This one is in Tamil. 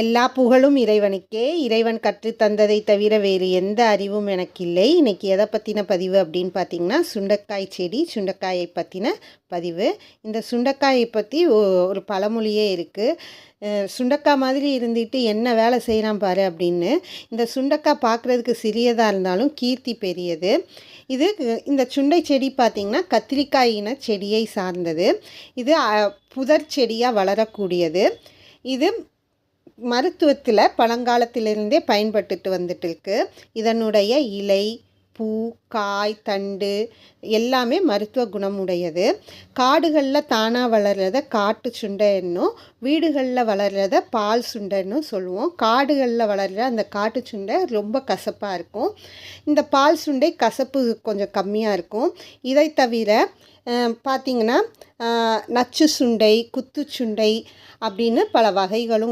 எல்லா புகழும் இறைவனுக்கே. இறைவன் கற்றுத் தந்ததை தவிர வேறு எந்த அறிவும் எனக்கு இல்லை இன்றைக்கி எதை பற்றின பதிவு அப்படின்னு பார்த்தீங்கன்னா சுண்டக்காய் செடி சுண்டக்காயை பற்றின பதிவு. இந்த சுண்டக்காயை பற்றி ஒரு பழமொழியே இருக்குது சுண்டக்காய் மாதிரி இருந்துட்டு என்ன வேலை செய்கிறான் பாரு அப்படின்னு. இந்த சுண்டக்காய் பார்க்குறதுக்கு சிறியதாக இருந்தாலும் கீர்த்தி பெரியது. இது இந்த சுண்டை செடி பார்த்திங்கன்னா கத்திரிக்காயின செடியை சார்ந்தது. இது புதர் செடியாக வளரக்கூடியது. இது மருத்துவத்தில் பழங்காலத்திலிருந்தே பயன்பட்டுட்டு வந்துட்டு இருக்கு இதனுடைய இலை பூ காய் தண்டு எல்லாமே மருத்துவ குணமுடையது. காடுகளில் தானாக வளர்கிறத காட்டு சுண்டைன்னும் வீடுகளில் வளர்கிறத பால் சுண்டைன்னு சொல்லுவோம். காடுகளில் வளர்கிற அந்த காட்டு சுண்டை ரொம்ப கசப்பாக இருக்கும். இந்த பால் சுண்டை கசப்பு கொஞ்சம் கம்மியாக இருக்கும். இதை தவிர பார்த்திங்கன்னா நச்சு சுண்டை குத்து சுண்டை அப்படின்னு பல வகைகளும்